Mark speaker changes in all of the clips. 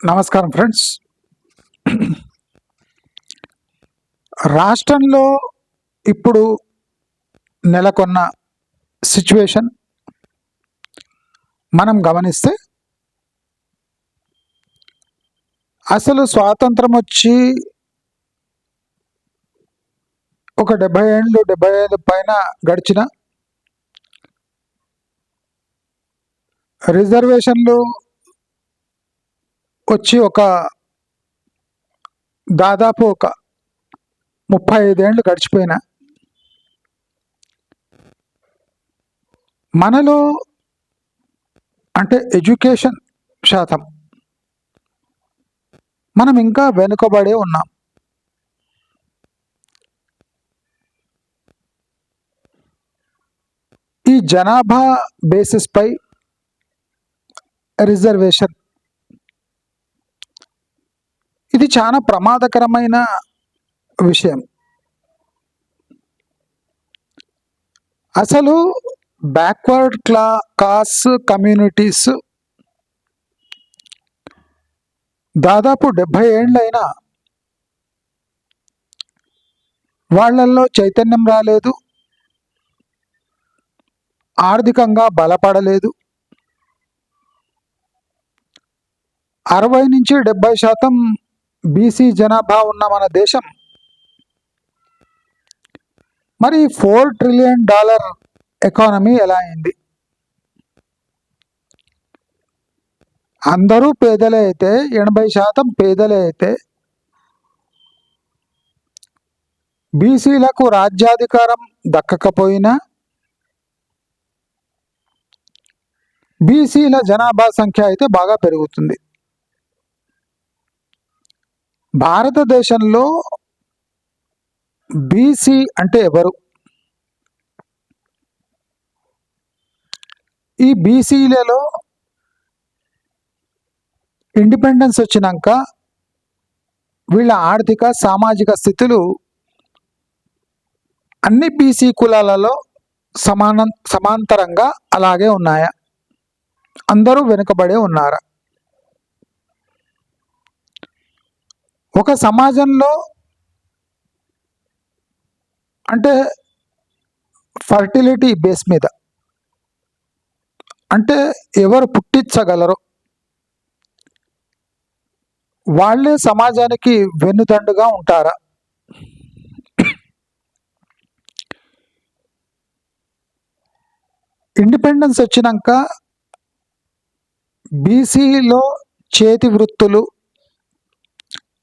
Speaker 1: నమస్కారం ఫ్రెండ్స్. రాష్ట్రంలో ఇప్పుడు నెలకొన్న సిచ్యువేషన్ మనం గమనిస్తే అసలు స్వాతంత్రం వచ్చి ఒక డెబ్బై ఏళ్ళు డెబ్బై ఐదు పైన గడిచిన రిజర్వేషన్లు వచ్చి ఒక దాదాపు ఒక ముప్పై ఐదేళ్ళు గడిచిపోయిన. మనలో అంటే ఎడ్యుకేషన్ శాతం మనం ఇంకా వెనుకబడే ఉన్నాం. ఈ జనాభా బేసిస్పై రిజర్వేషన్ ఇది చాలా ప్రమాదకరమైన విషయం. అసలు బ్యాక్వర్డ్ క్లా కాస్ కమ్యూనిటీస్ దాదాపు డెబ్భై ఏళ్ళైనా వాళ్ళల్లో చైతన్యం రాలేదు. ఆర్థికంగా బలపడలేదు. అరవై నుంచి డెబ్బై శాతం బీసీ జనాభా ఉన్న మన దేశం. మరి ఫోర్ ట్రిలియన్ డాలర్ ఎకానమీ ఎలా అయింది? అందరూ పేదలే అయితే ఎనభై శాతం పేదలే అయితే బీసీలకు రాజ్యాధికారం దక్కకపోయినా బీసీల జనాభా సంఖ్య అయితే బాగా పెరుగుతుంది. భారతదేశంలో బీసీ అంటే ఎవరు? ఈ బీసీలలో ఇండిపెండెన్స్ వచ్చినాక వీళ్ళ ఆర్థిక సామాజిక స్థితులు అన్ని బీసీ కులాలలో సమానం సమాంతరంగా అలాగే ఉన్నాయా? అందరూ వెనుకబడే ఉన్నారా? ఒక సమాజంలో అంటే ఫర్టిలిటీ బేస్ మీద అంటే ఎవరు పుట్టించగలరో? వాళ్ళే సమాజానికి వెన్నుదండుగా ఉంటారా? ఇండిపెండెన్స్ వచ్చినాక బీసీలో చేతి వృత్తులు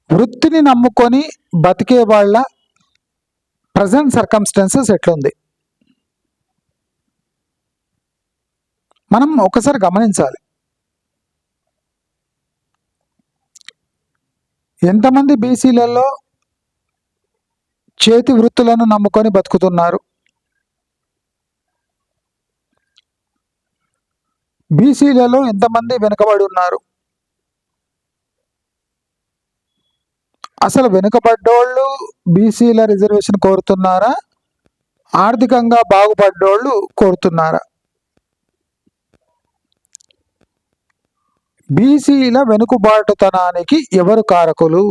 Speaker 1: వృత్తిని నమ్ముకొని బతికే వాళ్ళ ప్రజెంట్ సర్కమ్స్టెన్సెస్ ఎట్లుంది? మనం ఒకసారి గమనించాలి. ఎంతమంది బీసీలలో చేతి వృత్తులను నమ్ముకొని బతుకుతున్నారు? బీసీలలో ఎంతమంది వెనుకబడి ఉన్నారు? అసలు వెనుకబడ్డోళ్ళు బీసీల రిజర్వేషన్ కోరుతున్నారా? ఆర్థికంగా బాగుపడ్డోళ్ళు కోరుతున్నారా? బీసీల వెనుకబాటుతనానికి ఎవరు కారకులు?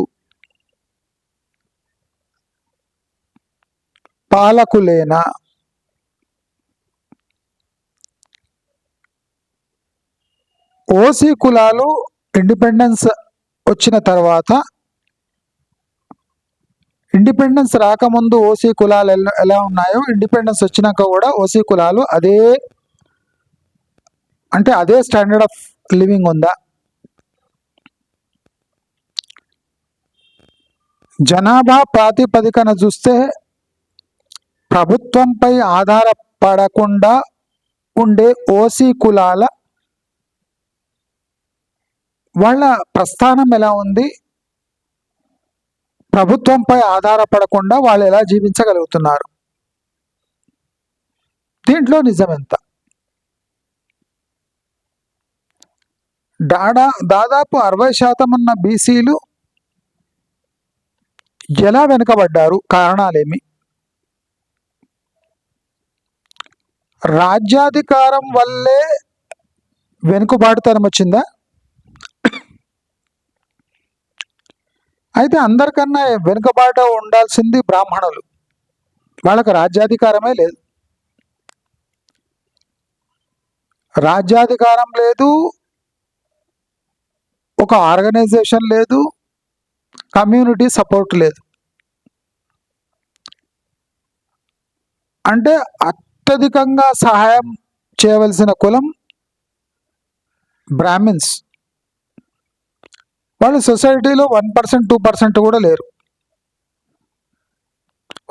Speaker 1: పాలకులేనా? ఓసీ కులాలు ఇండిపెండెన్స్ వచ్చిన తర్వాత ఇండిపెండెన్స్ రాకముందు ఓసీ కులాలు ఎలా- ఎలా ఉన్నాయో ఇండిపెండెన్స్ వచ్చినాక కూడా ఓసీ కులాలు అదే అంటే అదే స్టాండర్డ్ ఆఫ్ లివింగ్ ఉందా? జనాభా ప్రాతిపదికన చూస్తే ప్రభుత్వంపై ఆధారపడకుండా ఉండే ఓసీ కులాల వాళ్ళ ప్రస్థానం ఎలా ఉంది? ప్రభుత్వంపై ఆధారపడకుండా వాళ్ళు ఎలా జీవించగలుగుతున్నారు? దీంట్లో నిజమెంత? డాడా దాదాపు అరవై శాతం ఉన్న బీసీలు ఎలా వెనుకబడ్డారు? కారణాలేమి? రాజ్యాధికారం వల్లే వెనుకబాటుతనం వచ్చిందా? అయితే అందరికన్నా వెనుకబాట ఉండాల్సింది బ్రాహ్మణులు. వాళ్ళకి రాజ్యాధికారమే లేదు. రాజ్యాధికారం లేదు. ఒక ఆర్గనైజేషన్ లేదు. కమ్యూనిటీ సపోర్ట్ లేదు. అంటే అత్యధికంగా సహాయం చేయవలసిన కులం బ్రాహ్మిన్స్. వాళ్ళు సొసైటీలో వన్ పర్సెంట్ టూ పర్సెంట్ కూడా లేరు.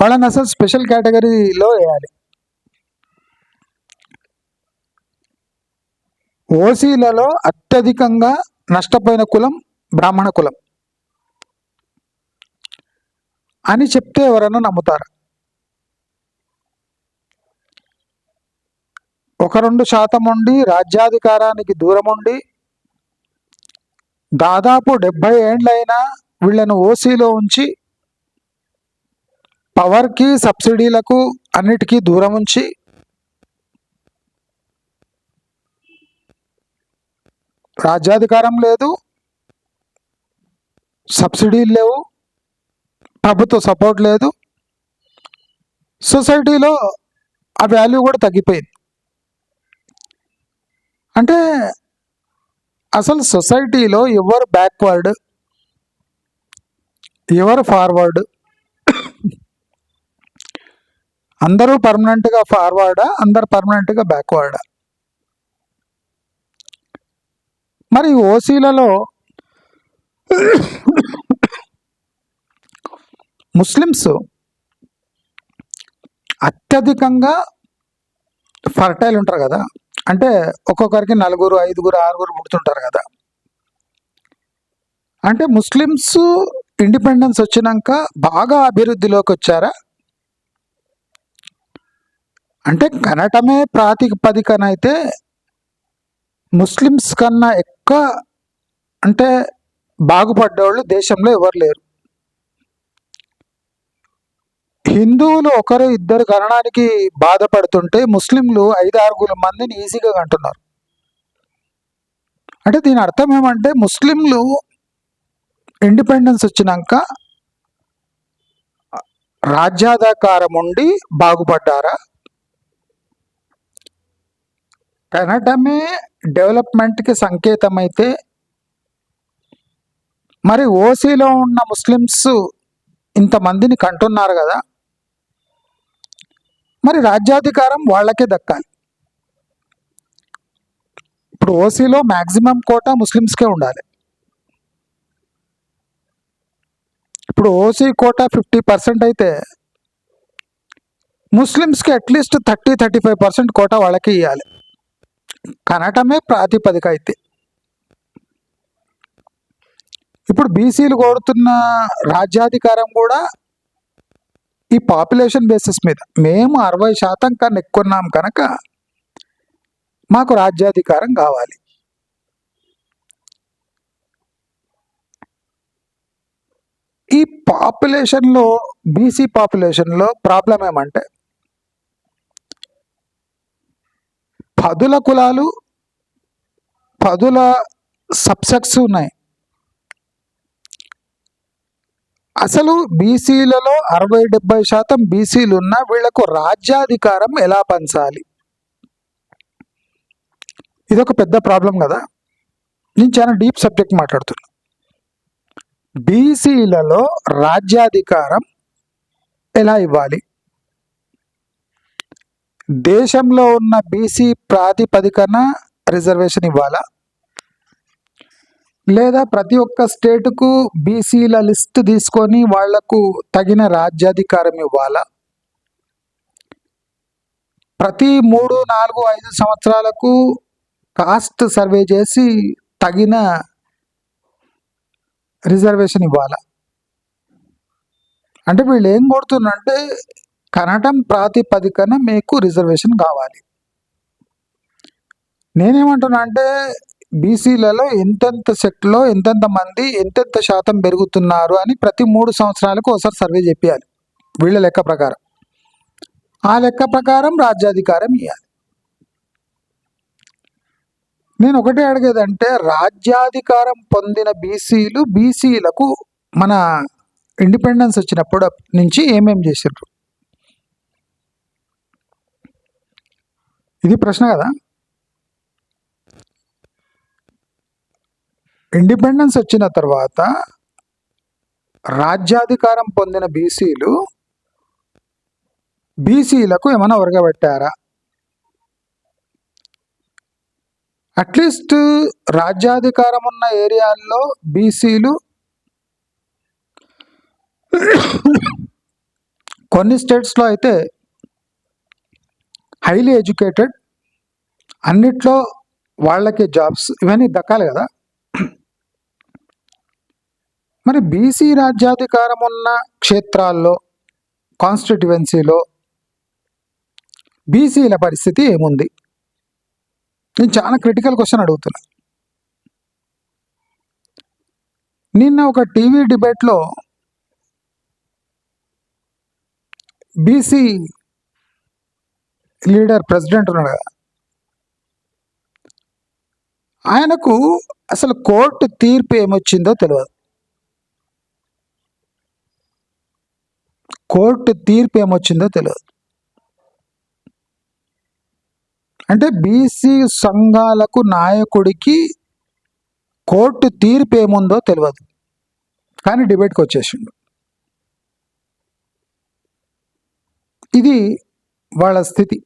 Speaker 1: వాళ్ళని అసలు స్పెషల్ కేటగిరీలో వేయాలి. ఓసీలలో అత్యధికంగా నష్టపోయిన కులం బ్రాహ్మణ కులం. అని చెప్తే ఎవరైనా నమ్ముతారు? ఒక రెండు శాతం ఉండి రాజ్యాధికారానికి దూరం ఉండి దాదాపు డెబ్బై ఏండ్లైనా వీళ్ళను ఓసీలో ఉంచి పవర్కి సబ్సిడీలకు అన్నిటికీ దూరం ఉంచి రాజ్యాధికారం లేదు సబ్సిడీలు లేవు ప్రభుత్వ సపోర్ట్ లేదు. సొసైటీలో ఆ వాల్యూ కూడా తగ్గిపోయింది. అంటే అసలు సొసైటీలో ఎవరు బ్యాక్వర్డ్ ఎవరు ఫార్వర్డ్ అందరూ పర్మనెంట్గా ఫార్వర్డా అందరు పర్మనెంట్గా బ్యాక్వర్డా మరి ఓసీలలో ముస్లిమ్స్ అత్యధికంగా ఫర్టైల్ ఉంటారు కదా? అంటే ఒక్కొక్కరికి నలుగురు ఐదుగురు ఆరుగురు పుడుతుంటారు కదా. అంటే ముస్లిమ్స్ ఇండిపెండెన్స్ వచ్చినాక బాగా అభివృద్ధిలోకి వచ్చారా? అంటే కనటమే ప్రాతిపదికనైతే ముస్లిమ్స్ కన్నా ఎక్కువ అంటే బాగుపడ్డవాళ్ళు దేశంలో ఎవరు లేరు. హిందువులు ఒకరు ఇద్దరు కనడానికి బాధపడుతుంటే ముస్లింలు ఐదు ఆరుగురు మందిని ఈజీగా కంటున్నారు. అంటే దీని అర్థం ఏమంటే ముస్లింలు ఇండిపెండెన్స్ వచ్చినాక రాజ్యాధికారం ఉండి బాగుపడ్డారా? కనడమే డెవలప్మెంట్కి సంకేతం అయితే మరి ఓసీలో ఉన్న ముస్లిమ్స్ ఇంతమందిని కంటున్నారు కదా? మరి రాజ్యాధికారం వాళ్ళకే దక్కాలి. ఇప్పుడు ఓసీలో మ్యాక్సిమం కోటా ముస్లిమ్స్కే ఉండాలి. ఇప్పుడు ఓసీ కోటా ఫిఫ్టీ పర్సెంట్ అయితే ముస్లిమ్స్కి at least thirty thirty five percent quota వాళ్ళకి ఇవ్వాలి కనటమే ప్రాతిపదిక అయితే. ఇప్పుడు బీసీలు కోరుతున్న రాజ్యాధికారం కూడా ఈ పాపులేషన్ బేసిస్ మీద మేము అరవై శాతం కన్నా ఎక్కున్నాం కనుక మాకు రాజ్యాధికారం కావాలి. ఈ పాపులేషన్లో బీసీ పాపులేషన్లో ప్రాబ్లం ఏమంటే పదుల కులాలు పదుల సబ్సెక్ట్స్ ఉన్నాయి. అసలు బీసీలలో అరవై డెబ్బై శాతం బీసీలు ఉన్న వీళ్ళకు రాజ్యాధికారం ఎలా పంచాలి? ఇదొక పెద్ద ప్రాబ్లం కదా. నేను చాలా డీప్ సబ్జెక్ట్ మాట్లాడుతున్నా. బీసీలలో రాజ్యాధికారం ఎలా ఇవ్వాలి? దేశంలో ఉన్న బీసీ ప్రాతిపదికన రిజర్వేషన్ ఇవ్వాలా? లేదా ప్రతి ఒక్క స్టేటుకు బీసీల లిస్ట్ తీసుకొని వాళ్ళకు తగిన రాజ్యాధికారం ఇవ్వాలా? ప్రతి మూడు నాలుగు ఐదు సంవత్సరాలకు కాస్ట్ సర్వే చేసి తగిన రిజర్వేషన్ ఇవ్వాలా? అంటే వీళ్ళు ఏం కొడుతున్నారంటే కనటం ప్రాతిపదికన మీకు రిజర్వేషన్ కావాలి. నేనేమంటున్నా అంటే బీసీలలో ఎంతెంత సెట్లో ఎంతెంత మంది ఎంతెంత శాతం పెరుగుతున్నారు అని ప్రతి మూడు సంవత్సరాలకు ఒకసారి సర్వే చెప్పాలి వీళ్ళ లెక్క ప్రకారం. ఆ లెక్క ప్రకారం రాజ్యాధికారం ఇవ్వాలి నేను ఒకటే అడిగేదంటే రాజ్యాధికారం పొందిన బీసీలు బీసీలకు మన ఇండిపెండెన్స్ వచ్చినప్పుడు నుంచి ఏమేం చేసారు ఇది ప్రశ్న కదా? ఇండిపెండెన్స్ వచ్చిన తర్వాత రాజ్యాధికారం పొందిన బీసీలు బీసీలకు ఏమైనా ఒరగబెట్టారా? అట్లీస్ట్ రాజ్యాధికారం ఉన్న ఏరియాల్లో బీసీలు కొన్ని స్టేట్స్లో అయితే హైలీ ఎడ్యుకేటెడ్ అన్నిట్లో వాళ్ళకి జాబ్స్ ఇవన్నీ దక్కాలి కదా. మరి బీసీ రాజ్యాధికారం ఉన్న క్షేత్రాల్లో కాన్స్టిట్యువెన్సీలో బీసీల పరిస్థితి ఏముంది? నేను చాలా క్రిటికల్ క్వశ్చన్ అడుగుతున్నా. నిన్న ఒక టీవీ డిబేట్లో బీసీ లీడర్ ప్రెసిడెంట్ ఉన్నాడు కదా. ఆయనకు అసలు కోర్టు తీర్పు ఏమొచ్చిందో తెలియదు. కోర్టు తీర్పు ఏమొచ్చిందో తెలియదు అంటే బీసీ సంఘాలకు నాయకుడికి కోర్టు తీర్పు ఏముందో తెలియదు కానీ డిబేట్కి వచ్చేసిండు. ఇది వాళ్ళ స్థితి.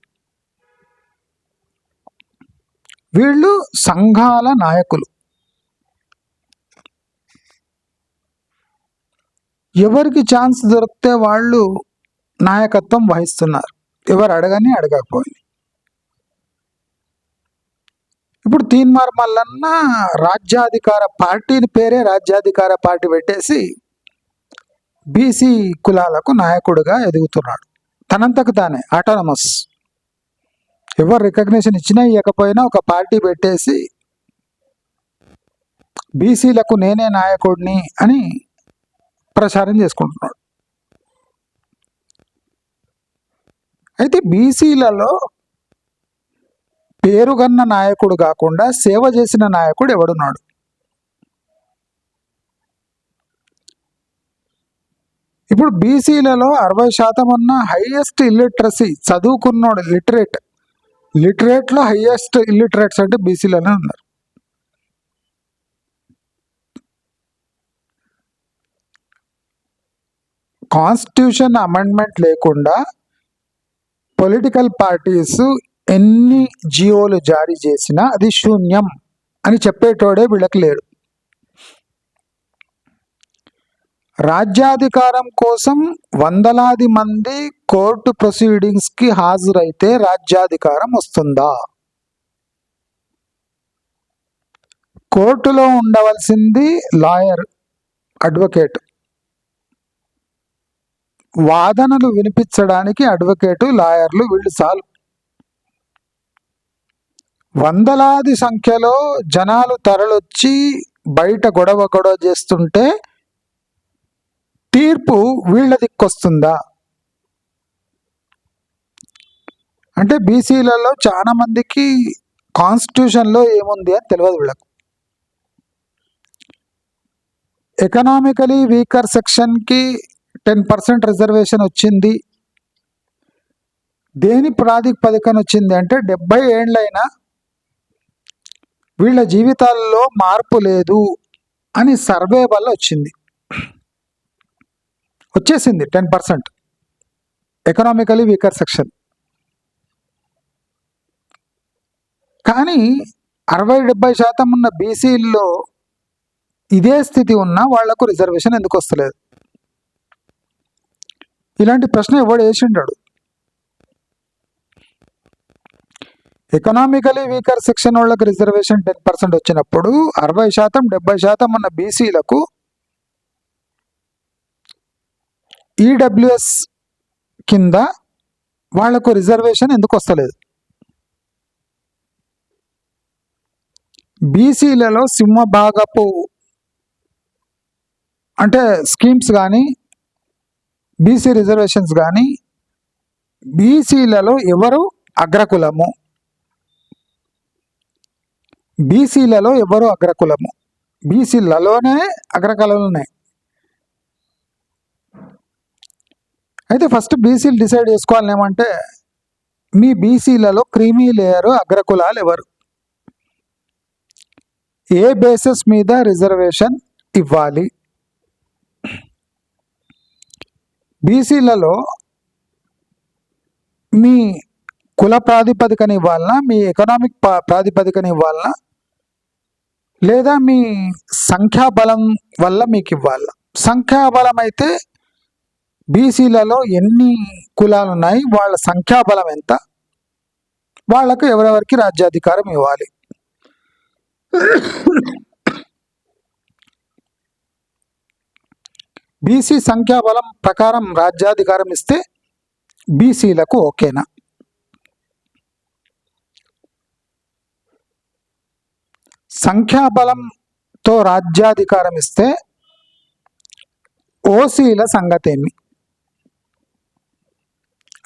Speaker 1: వీళ్ళు సంఘాల నాయకులు. ఎవరికి ఛాన్స్ దొరికితే వాళ్ళు నాయకత్వం వహిస్తున్నారు. ఎవరు అడగని అడగకపోయింది. ఇప్పుడు తీన్మార్ మల్లన్న రాజ్యాధికార పార్టీని పేరే రాజ్యాధికార పార్టీ పెట్టేసి బీసీ కులాలకు నాయకుడిగా ఎదుగుతున్నాడు. తనంతకు తానే ఆటోనమస్ ఎవరు రికగ్నిషన్ ఇచ్చినా ఇవ్వకపోయినా ఒక పార్టీ పెట్టేసి బీసీలకు నేనే నాయకుడిని అని ప్రచారం చేసుకుంటున్నాడు. అయితే బీసీలలో పేరుగన్న నాయకుడు కాకుండా సేవ చేసిన నాయకుడు ఎవడున్నాడు? ఇప్పుడు బీసీలలో అరవై శాతం ఉన్న హైయెస్ట్ ఇల్లిటరసీ చదువుకున్నాడు లిటరేట్. లిటరేట్లో హైయెస్ట్ ఇల్లిటరేట్స్ అంటే బీసీలోనే ఉన్నారు. కాన్స్టిట్యూషన్ అమెండ్మెంట్ లేకుండా పొలిటికల్ పార్టీస్ ఎన్ని జియోలు జారీ చేసినా అది శూన్యం అని చెప్పేటోడే వీళ్ళకి లేడు. రాజ్యాధికారం కోసం వందలాది మంది కోర్టు ప్రొసీడింగ్స్కి హాజరైతే రాజ్యాధికారం వస్తుందా? కోర్టులో ఉండవలసింది లాయర్ అడ్వకేట్. వాదనలు వినిపించడానికి అడ్వకేటు లాయర్లు వీళ్ళు చాలు. వందలాది సంఖ్యలో జనాలు తరలొచ్చి బయట గొడవ గొడవ చేస్తుంటే తీర్పు వీళ్ళ దిక్కొస్తుందా? అంటే బీసీలలో చాలా మందికి కాన్స్టిట్యూషన్లో ఏముంది అని తెలియదు వీళ్ళకు. ఎకనామికలీ వీకర్ సెక్షన్కి టెన్ పర్సెంట్ రిజర్వేషన్ వచ్చింది. దేని ప్రాతిపదికన వచ్చింది అంటే డెబ్బై ఏండ్లైనా వీళ్ళ జీవితాల్లో మార్పు లేదు అని సర్వే వల్ల వచ్చింది. వచ్చేసింది ten percent economically weaker section కానీ అరవై డెబ్బై శాతం ఉన్న బీసీల్లో ఇదే స్థితి ఉన్నా వాళ్ళకు రిజర్వేషన్ ఎందుకు వస్తలేదు? ఇలాంటి ప్రశ్న ఎవడు వేసిండాడు. ఎకనామికలీ వీకర్ సెక్షన్ వాళ్ళకి రిజర్వేషన్ టెన్ పర్సెంట్ వచ్చినప్పుడు అరవై శాతం డెబ్బై శాతం ఉన్న బీసీలకు ఈడబ్ల్యూఎస్ కింద వాళ్ళకు రిజర్వేషన్ ఎందుకు వస్తలేదు? బీసీలలో సింహ భాగపు అంటే స్కీమ్స్ కానీ బీసీ రిజర్వేషన్స్ కానీ బీసీలలో ఎవరు అగ్రకులము? బీసీలలో ఎవరు అగ్రకులము? బీసీలలోనే అగ్రకులాలు ఉన్నాయి అయితే ఫస్ట్ బీసీలు డిసైడ్ చేసుకోవాలి ఏమంటే మీ బీసీలలో క్రీమీ లేయర్ అగ్రకులాలు ఎవరు? ఏ బేసిస్ మీద రిజర్వేషన్ ఇవ్వాలి? బీసీలలో మీ కుల ప్రాతిపదికన ఇవ్వాలనా? మీ ఎకనామిక్ ప్రాతిపదికని ప్రాతిపదికన ఇవ్వాలనా? లేదా మీ సంఖ్యాబలం వల్ల మీకు ఇవ్వాలా సంఖ్యాబలం అయితే బీసీలలో ఎన్ని కులాలు ఉన్నాయి వాళ్ళ సంఖ్యాబలం ఎంత? వాళ్ళకు ఎవరెవరికి రాజ్యాధికారం ఇవ్వాలి? బీసీ సంఖ్యాబలం ప్రకారం రాజ్యాధికారం ఇస్తే బీసీలకు ఓకేనా? సంఖ్యాబలంతో రాజ్యాధికారం ఇస్తే ఓసీల సంగతి ఏమి?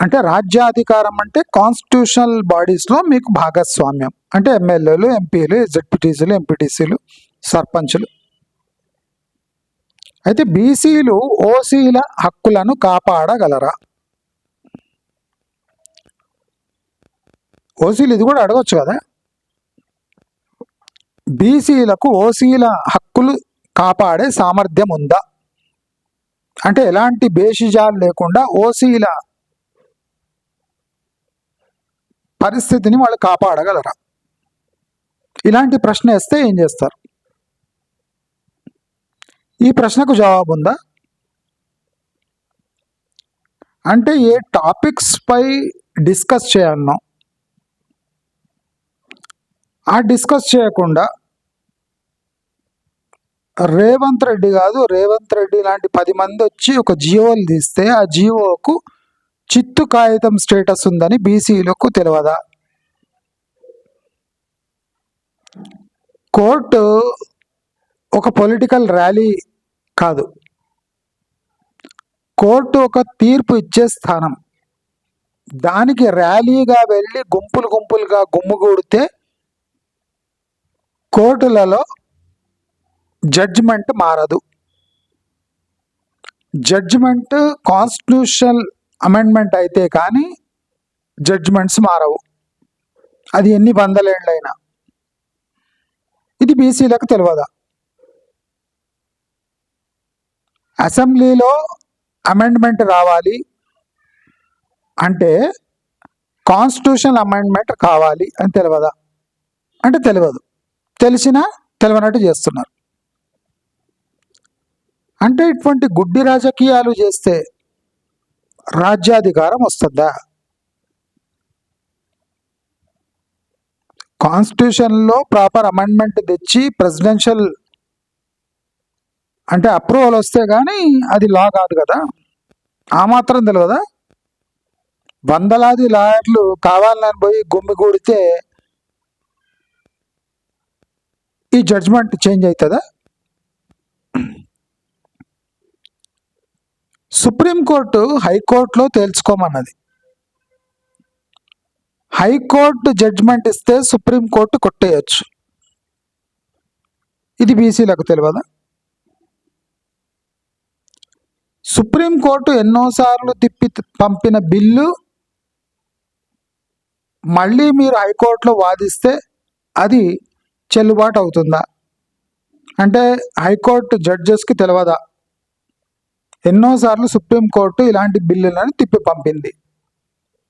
Speaker 1: అంటే రాజ్యాధికారం అంటే కాన్స్టిట్యూషనల్ బాడీస్లో మీకు భాగస్వామ్యం. అంటే ఎమ్మెల్యేలు ఎంపీలు జెడ్పీటీసీలు ఎంపీటీసీలు సర్పంచులు. అయితే బీసీలు ఓసీల హక్కులను కాపాడగలరా? ఓసీలు ఇది కూడా అడగవచ్చు కదా? బీసీలకు ఓసీల హక్కులు కాపాడే సామర్థ్యం ఉందా? అంటే ఎలాంటి బేషిజాలు లేకుండా ఓసీల పరిస్థితిని వాళ్ళు కాపాడగలరా? ఇలాంటి ప్రశ్న వేస్తే ఏం చేస్తారు? ఈ ప్రశ్నకు జవాబు ఉందా అంటే ఏ టాపిక్స్ పై డిస్కస్ చేయన్నాం ఆ డిస్కస్ చేయకుండా రేవంత్ రెడ్డి కాదు రేవంత్ రెడ్డి లాంటి పది మంది వచ్చి ఒక జియోలు తీస్తే ఆ జియోకు చిత్తు కాగితం స్టేటస్ ఉందని బీసీలకు తెలియదా? కోర్టు ఒక పొలిటికల్ ర్యాలీ కాదు. కోర్టు ఒక తీర్పు ఇచ్చే స్థానం. దానికి ర్యాలీగా వెళ్ళి గుంపులు గుంపులుగా గుమ్ముగూడితే కోర్టులలో జడ్జిమెంట్ మారదు. జడ్జిమెంట్ కాన్స్టిట్యూషనల్ అమెండ్మెంట్ అయితే కానీ జడ్జిమెంట్స్ మారవు. అది ఎన్ని వందలేళ్ళైనా ఇది బీసీలకు తెలియదా? అసెంబ్లీలో అమెండ్మెంట్ రావాలి అంటే కాన్స్టిట్యూషనల్ అమెండ్మెంట్ కావాలి అని తెలియదా అంటే తెలియదు తెలిసినా తెలియనట్టు చేస్తున్నారు. అంటే ఇటువంటి గుడ్డి రాజకీయాలు చేస్తే రాజ్యాధికారం వస్తుందా? కాన్స్టిట్యూషన్లో ప్రాపర్ అమెండ్మెంట్ తెచ్చి ప్రెసిడెన్షియల్ అంటే అప్రూవల్ వస్తే కానీ అది లా కాదు కదా. ఆ మాత్రం తెలియదా వందలాది లాయర్లు కావాలని పోయి గుమ్మిగూడితే ఈ జడ్జ్మెంట్ చేంజ్ అవుతుందా సుప్రీంకోర్టు హైకోర్టులో తేల్చుకోమన్నది. హైకోర్టు జడ్జ్మెంట్ ఇస్తే సుప్రీంకోర్టు కొట్టేయచ్చు. ఇది బీసీలకు తెలియదా సుప్రీంకోర్టు ఎన్నోసార్లు తిప్పి పంపిన బిల్లు మళ్ళీ మీరు హైకోర్టులో వాదిస్తే అది చెల్లుబాటు అవుతుందా? అంటే హైకోర్టు జడ్జెస్కి తెలియదా ఎన్నోసార్లు సుప్రీంకోర్టు ఇలాంటి బిల్లులను తిప్పి పంపింది.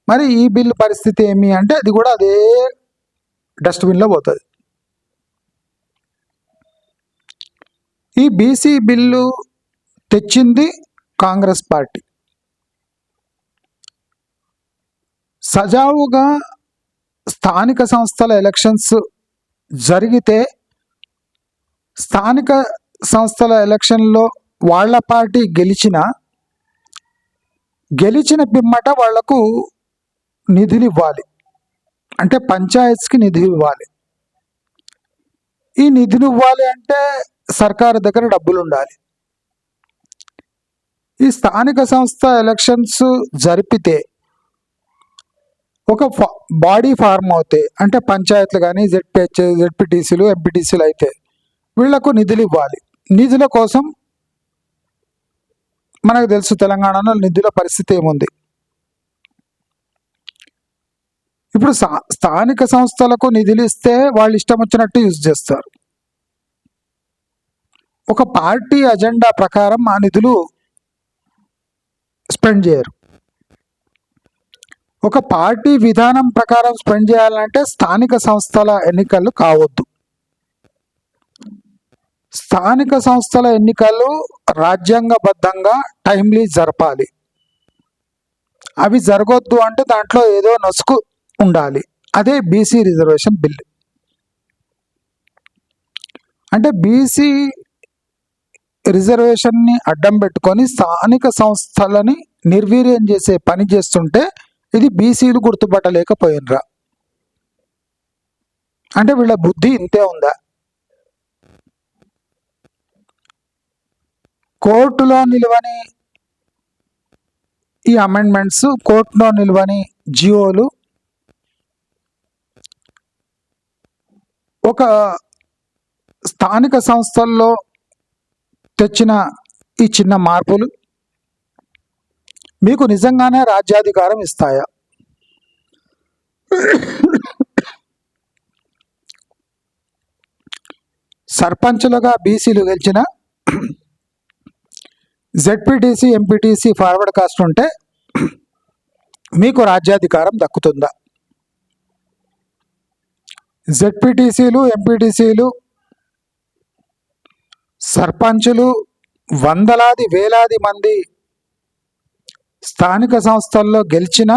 Speaker 1: మరి ఈ బిల్లు పరిస్థితి ఏమి అంటే అది కూడా అదే డస్ట్బిన్లో పోతుంది. ఈ బీసీ బిల్లు తెచ్చింది కాంగ్రెస్ పార్టీ. సజావుగా స్థానిక సంస్థల ఎలక్షన్స్ జరిగితే స్థానిక సంస్థల ఎలక్షన్లో వాళ్ళ పార్టీ గెలిచిన గెలిచిన పిమ్మట వాళ్ళకు నిధులు ఇవ్వాలి అంటే పంచాయత్స్కి నిధులు ఇవ్వాలి ఈ నిధులు ఇవ్వాలి అంటే సర్కారు దగ్గర డబ్బులు ఉండాలి ఈ స్థానిక సంస్థ ఎలక్షన్స్ జరిపితే ఒక బాడీ ఫార్మ్ అవుతాయి అంటే పంచాయతీలు కానీ జెడ్పిహెచ్ జెడ్పీటీసీలు ఎంపీటీసీలు అయితే వీళ్ళకు నిధులు ఇవ్వాలి. నిధుల కోసం మనకు తెలుసు తెలంగాణలో నిధుల పరిస్థితి ఏముంది? ఇప్పుడు స్థానిక సంస్థలకు నిధులు ఇస్తే వాళ్ళు ఇష్టం వచ్చినట్టు యూజ్ చేస్తారు. ఒక పార్టీ అజెండా ప్రకారం ఆ నిధులు స్పెండ్ చేయరు. ఒక పార్టీ విధానం ప్రకారం స్పెండ్ చేయాలంటే స్థానిక సంస్థల ఎన్నికలు కావద్దు. స్థానిక సంస్థల ఎన్నికలు రాజ్యాంగబద్ధంగా టైమ్లీ జరపాలి. అవి జరగొద్దు అంటే దాంట్లో ఏదో నసుకు ఉండాలి. అదే బీసీ రిజర్వేషన్ బిల్ అంటే బీసీ రిజర్వేషన్ని అడ్డం పెట్టుకొని స్థానిక సంస్థలని నిర్వీర్యం చేసే పని చేస్తుంటే ఇది బీసీలు గుర్తుపట్టలేకపోయినరా? అంటే వీళ్ళ బుద్ధి ఇంతే ఉందా? కోర్టులో నిలువని ఈ అమెండ్మెంట్స్ కోర్టులో నిలువని జియోలు ఒక స్థానిక సంస్థల్లో తెచ్చిన ఈ చిన్న మార్పులు మీకు నిజంగానే రాజ్యాధికారం ఇస్తాయా? సర్పంచులుగా బీసీలు గెలిచిన జెడ్పీటీసీ ఎంపీటీసీ ఫార్వర్డ్ కాస్ట్ ఉంటే మీకు రాజ్యాధికారం దక్కుతుందా? జెడ్పీటీసీలు ఎంపీటీసీలు సర్పంచులు వందలాది వేలాది మంది స్థానిక సంస్థల్లో గెలిచిన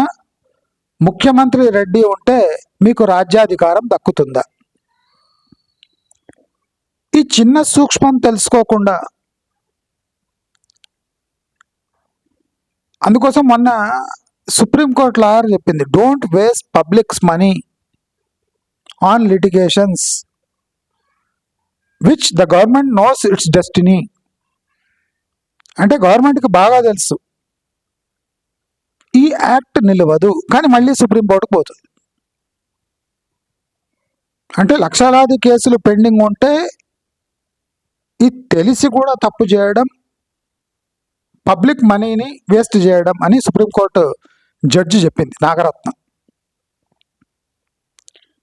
Speaker 1: ముఖ్యమంత్రి రెడ్డి ఉంటే మీకు రాజ్యాధికారం దక్కుతుందా? ఈ చిన్న సూక్ష్మం తెలుసుకోకుండా అందుకోసం మొన్న సుప్రీంకోర్టు లాయర్ చెప్పింది don't waste public's money on litigations which the government knows its destiny అంటే గవర్నమెంట్కి బాగా తెలుసు. ఈ యాక్ట్ నిలవదు కానీ మళ్ళీ సుప్రీంకోర్టుకు పోతుంది. అంటే లక్షలాది కేసులు పెండింగ్ ఉంటే ఇది తెలిసి కూడా తప్పు చేయడం పబ్లిక్ మనీని వేస్ట్ చేయడం అని సుప్రీంకోర్టు జడ్జి చెప్పింది నాగరత్న.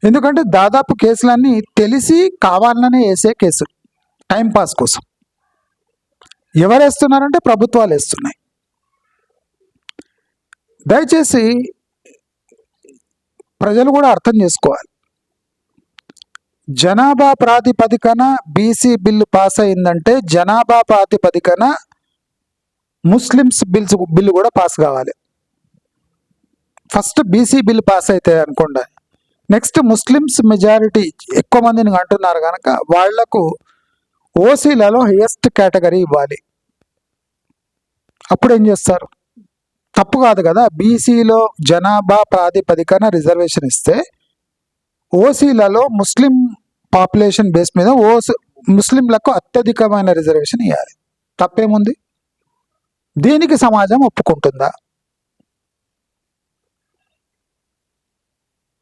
Speaker 1: ఎందుకంటే దాదాపు కేసులన్నీ తెలిసి కావాలనే వేసే కేసులు టైంపాస్ కోసం. ఎవరు వేస్తున్నారంటే ప్రభుత్వాలు వేస్తున్నాయి. దయచేసి ప్రజలు కూడా అర్థం చేసుకోవాలి. జనాభా ప్రాతిపదికన బీసీ బిల్లు పాస్ అయిందంటే జనాభా ప్రాతిపదికన ముస్లిమ్స్ బిల్స్ బిల్లు కూడా పాస్ కావాలి. ఫస్ట్ బీసీ బిల్ పాస్ అయితే అనుకోండి. నెక్స్ట్ ముస్లిమ్స్ మెజారిటీ ఎక్కువ మందిని అంటున్నారు కనుక వాళ్ళకు ఓసీలలో హైయెస్ట్ కేటగిరీ ఇవ్వాలి. అప్పుడు ఏం చేస్తారు? తప్పు కాదు కదా. బీసీలో జనాభా ప్రాతిపదికన రిజర్వేషన్ ఇస్తే ఓసీలలో ముస్లిం పాపులేషన్ బేస్ మీద ఓసీ ముస్లింలకు అత్యధికమైన రిజర్వేషన్ ఇవ్వాలి తప్పేముంది? దీనికి సమాజం ఒప్పుకుంటుందా?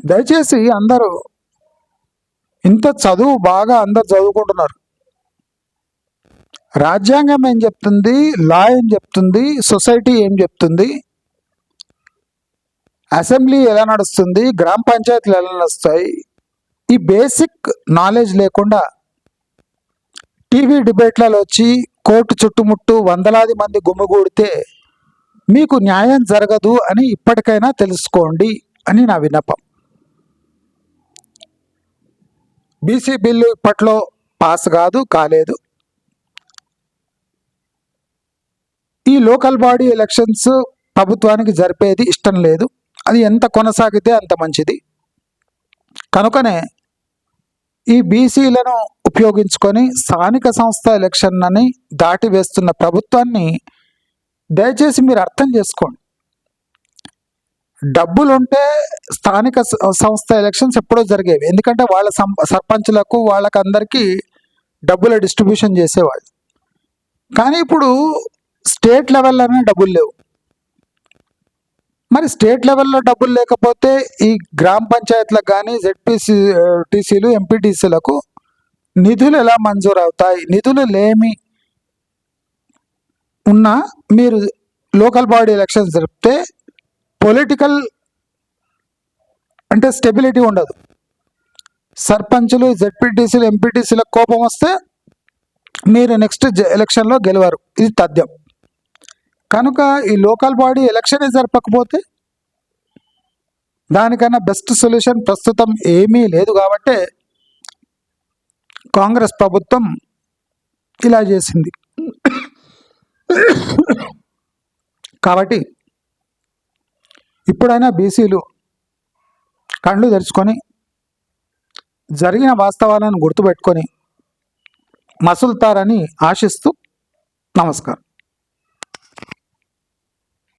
Speaker 1: దయచేసి అందరూ ఇంత చదువు బాగా అందరు చదువుకుంటున్నారు. రాజ్యాంగం ఏం చెప్తుంది? లా ఏం చెప్తుంది? సొసైటీ ఏం చెప్తుంది? అసెంబ్లీ ఎలా నడుస్తుంది? గ్రామ పంచాయతీలు ఎలా నడుస్తాయి? ఈ బేసిక్ నాలెడ్జ్ లేకుండా టీవీ డిబేట్లలో వచ్చి కోర్టు చుట్టుముట్టు వందలాది మంది గుమిగూడితే మీకు న్యాయం జరగదు అని ఇప్పటికైనా తెలుసుకోండి అని నా విన్నపం. బీసీ బిల్లు ఇప్పట్లో పాస్ కాదు కాలేదు. ఈ లోకల్ బాడీ ఎలక్షన్స్ ప్రభుత్వానికి జరిపేది ఇష్టం లేదు. అది ఎంత కొనసాగితే అంత మంచిది. కనుకనే ఈ బీసీలను ఉపయోగించుకొని స్థానిక సంస్థ ఎలక్షన్ అని దాటి వేస్తున్న ప్రభుత్వాన్ని దయచేసి మీరు అర్థం చేసుకోండి. డబ్బులుంటే స్థానిక సంస్థ ఎలక్షన్స్ ఎప్పుడో జరిగేవి. ఎందుకంటే వాళ్ళ సం సర్పంచులకు వాళ్ళకందరికీ డబ్బుల డిస్ట్రిబ్యూషన్ చేసేవాళ్ళు. కానీ ఇప్పుడు స్టేట్ లెవెల్లోనే డబ్బులు లేవు. మరి స్టేట్ లెవెల్లో డబ్బులు లేకపోతే ఈ గ్రామ పంచాయతీలకు కానీ జెడ్పీసీ టీసీలు ఎంపీటీసీలకు నిధులు ఎలా మంజూరు అవుతాయి నిధులు లేమి ఉన్నా మీరు లోకల్ బాడీ ఎలక్షన్స్ జరిపితే పొలిటికల్ అంటే స్టెబిలిటీ ఉండదు. సర్పంచులు జెడ్పీటీసీలు ఎంపీటీసీలకు కోపం వస్తే మీరు నెక్స్ట్ ఎలక్షన్లో గెలవరు. ఇది తథ్యం. కనుక ఈ లోకల్ బాడీ ఎలక్షనే జరపకపోతే దానికన్నా బెస్ట్ సొల్యూషన్ ప్రస్తుతం ఏమీ లేదు కాబట్టి కాంగ్రెస్ ప్రభుత్వం ఇలా చేసింది. కాబట్టి ఇప్పుడైనా బీసీలు కళ్ళు తెరుచుకొని జరిగిన వాస్తవాలను గుర్తుపెట్టుకొని మసులుతారని ఆశిస్తూ నమస్కారం.